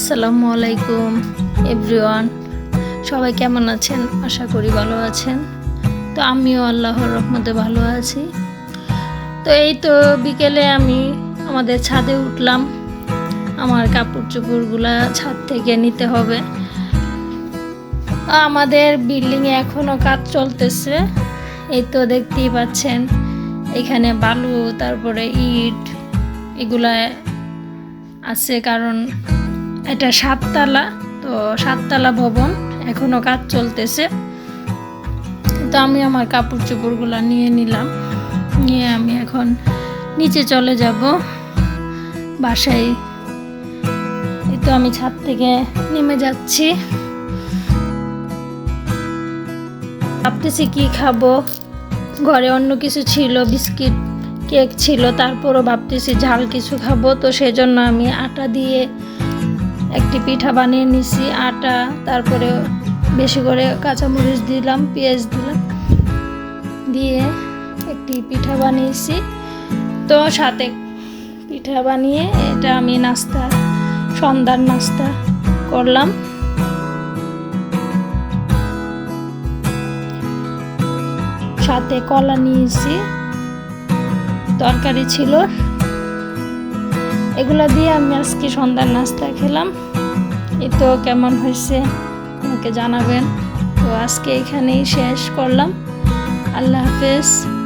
আসসালামু আলাইকুম এভরিওয়ান সবাই কেমন আছেন? আশা করি ভালো আছেন। তো আমিও আল্লাহর রহমতে ভালো আছি। তো এই তো বিকেলে আমি আমাদের ছাদে উঠলাম। আমার কাপড় চোপড়গুলা ছাদ থেকে নিতে হবে। আমাদের বিল্ডিংয়ে এখনও কাজ চলতেছে। এই তো দেখতেই পাচ্ছেন, এখানে বালু, তারপরে ইট, এগুলা আছে কারণ এটা সাততলা, তো সাততলা ভবন, এখনও কাজ চলতেছে। তো আমি আমার কাপড় চোপড়গুলো নিয়ে নিলাম, নিয়ে আমি এখন নিচে চলে যাব, বাসায়। এই তো আমি ছাদ থেকে নেমে যাচ্ছি। ভাবতেছি কি খাব? ঘরে অন্য কিছু ছিল, বিস্কিট, কেক ছিল, তারপরও ভাবতেছি ঝাল কিছু খাব, তো সেজন্য আমি আটা দিয়ে একটি পিঠা বানিয়ে নিছি, আটা, তারপরে বেশি করে কাঁচামরিচ দিলাম, পেঁয়াজ দিলাম, দিয়ে একটি পিঠা বানিয়েছি। তো সাথে পিঠা বানিয়ে এটা আমি নাস্তা, সন্ধ্যার নাস্তা করলাম। সাথে কলা নিয়েছি, তরকারি ছিল। এগুলা দিয়ে আমি আজকে সন্ধ্যার নাস্তা খেলাম। এই তো কেমন হয়েছে আমাকে জানাবেন। তো আজকে এখানেই শেষ করলাম। আল্লাহ হাফেজ।